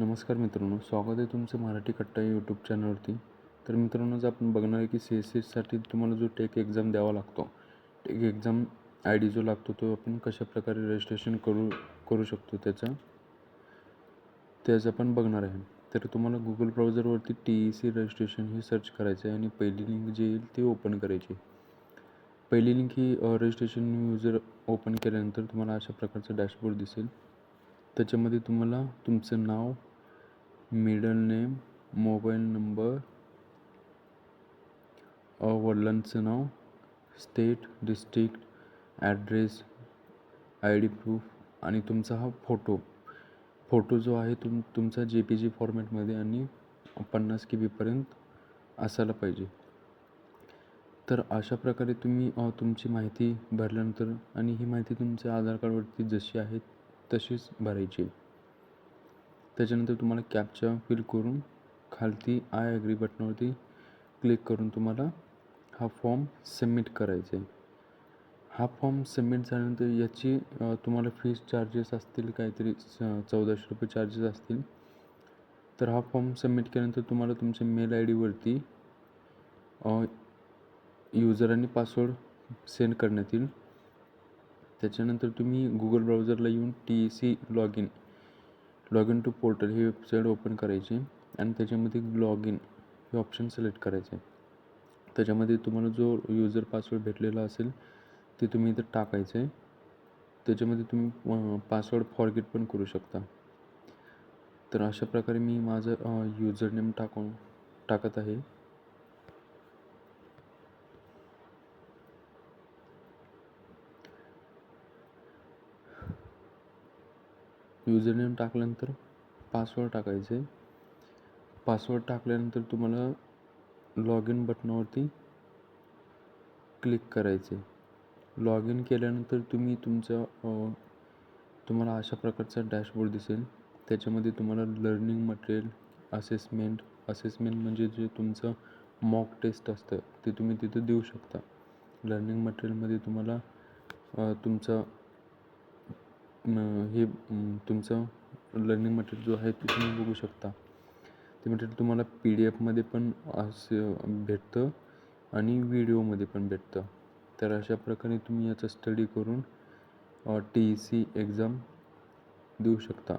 नमस्कार मित्रांनो स्वागत आहे तुमचं मराठी कट्टा यूट्यूब चॅनलवरती तर मित्रांनो आपण बघणार आहे की सी एस सीसाठी तुम्हाला जो टेक एक्झाम द्यावा लागतो टेक एक्झाम आय डी जो लागतो तो आपण कशाप्रकारे रजिस्ट्रेशन करू करू शकतो त्याचा त्याचं आपण बघणार आहे. तर तुम्हाला गुगल ब्राउझरवरती टी ई सी रजिस्ट्रेशन हे सर्च करायचं आहे आणि पहिली लिंक जी येईल ती ओपन करायची पहिली लिंक ही रजिस्ट्रेशन युजर ओपन केल्यानंतर तुम्हाला अशा प्रकारचं डॅशबोर्ड दिसेल. त्याच्यामध्ये तुम्हाला तुमचं नाव मिडल नेम मोबाईल नंबर वडिलांचं नाव state district address I D proof आणि तुमचा हा फोटो फोटो जो आहे तुम तुमचा जे पी जी फॉर्मॅटमध्ये आणि पन्नास के बीपर्यंत असायला पाहिजे. तर अशा प्रकारे तुम्ही तुमची माहिती भरल्यानंतर आणि ही माहिती तुमच्या आधार कार्डवरती जशी आहे तशीच भरायची. त्याच्यानंतर तुम्हाला कॅपचा फिल करून खालती आय ॲग्री बटनावरती क्लिक करून तुम्हाला हा फॉर्म सबमिट करायचा आहे. हा फॉर्म सबमिट झाल्यानंतर याची तुम्हाला फीस चार्जेस असतील काहीतरी स- चौदाशे रुपये चार्जेस असतील. तर हा फॉर्म सबमिट केल्यानंतर तुम्हाला तुमच्या मेल आय डीवरती युजर आणि पासवर्ड सेंड करण्यात येईल. त्याच्यानंतर तुम्ही गुगल ब्राउझरला येऊन T E C log in log in to portal he website open करायची आणि त्याच्यामध्ये लॉग इन हे ऑप्शन सिलेक्ट करायचे. त्याच्यामध्ये तुम्हाला जो युजर पासवर्ड भेटलेला असेल ते तुम्ही इथं टाकायचं. आहे त्याच्यामध्ये तुम्ही पासवर्ड फॉरगेट पण करू शकता. तर अशा प्रकारे मी माझं युजर नेम टाकून टाकत आहे. युजरनेम टाकल्यानंतर पासवर्ड टाकायचे. पासवर्ड टाकल्यानंतर तुम्हाला लॉग इन बटनावरती क्लिक करायचे. लॉग इन केल्यानंतर तुम्ही तुमचं तुम्हाला अशा प्रकारचा डॅशबोर्ड दिसेल. त्याच्यामध्ये तुम्हाला लर्निंग मटेरियल असेसमेंट असेसमेंट म्हणजे जे तुमचं मॉक टेस्ट असतं ते तुम्ही तिथं देऊ शकता. लर्निंग मटेरियलमध्ये तुम्हाला तुमचं हे तुमचं लर्निंग मटेरियल जो आहे ते तुम्ही बघू शकता. ते मटेरियल तुम्हाला पी डी एफमध्ये पण असं भेटतं आणि व्हिडिओमध्ये पण भेटतं. तर अशा प्रकारे तुम्ही याचा स्टडी करून टी ई सी एक्झाम देऊ शकता.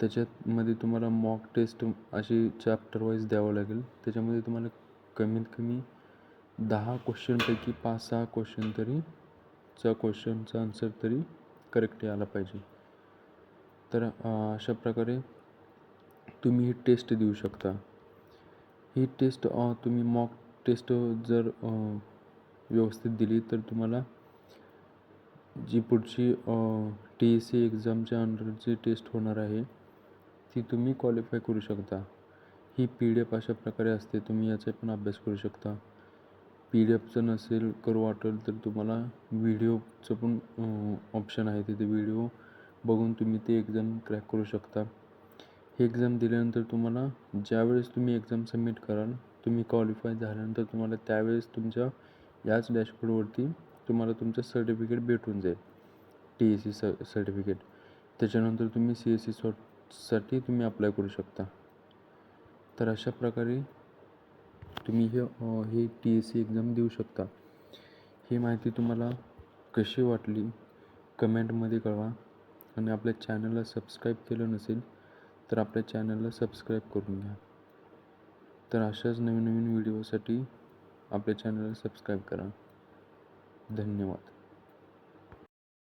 त्याच्यामध्ये तुम्हाला मॉक टेस्ट अशी चॅप्टर वाईज द्यावं लागेल. त्याच्यामध्ये तुम्हाला कमीत कमी दहा क्वेश्चनपैकी पाच सहा क्वेश्चन तरी चा क्वेश्चनचा आन्सर तरी करेक्ट यायला पाहिजे. तर अशा प्रकारे तुम्ही ही टेस्ट देऊ शकता. ही टेस्ट तुम्ही मॉक टेस्ट जर व्यवस्थित दिली तर तुम्हाला जी पुढची टी ई सी एक्झामच्या अंडर जी टेस्ट होणार आहे ती तुम्ही क्वालिफाय करू शकता. ही पी डी एफ अशा प्रकारे असते तुम्ही याचा पण अभ्यास करू शकता. पी डी एफचं नसेल करू वाटेल तर तुम्हाला व्हिडिओचं पण ऑप्शन आहे तिथे व्हिडिओ. बघून तुम्ही ते एक्झाम क्रॅक करू शकता. हे एक्झाम दिल्यानंतर तुम्हाला ज्यावेळेस तुम्ही एक्झाम सबमिट कराल तुम्ही क्वालिफाय झाल्यानंतर तुम्हाला त्यावेळेस तुमच्या याच डॅशबोर्डवरती तुम्हाला तुमचं सर्टिफिकेट भेटून जाईल. टी ई सी स सर्टिफिकेट त्याच्यानंतर तुम्ही सी एस सी साठी तुम्ही अप्लाय करू शकता. तर अशा प्रकारे तुम्ही हे हे टी एस सी एक्झाम देऊ शकता. ही माहिती तुम्हाला कशी वाटली कमेंटमध्ये कळवा. आणि आपल्या चॅनलला सबस्क्राईब केलं नसेल तर आपल्या चॅनलला सबस्क्राईब करून घ्या. तर अशाच नवीन नवीन व्हिडिओसाठी आपल्या चॅनलला सबस्क्राईब करा. धन्यवाद.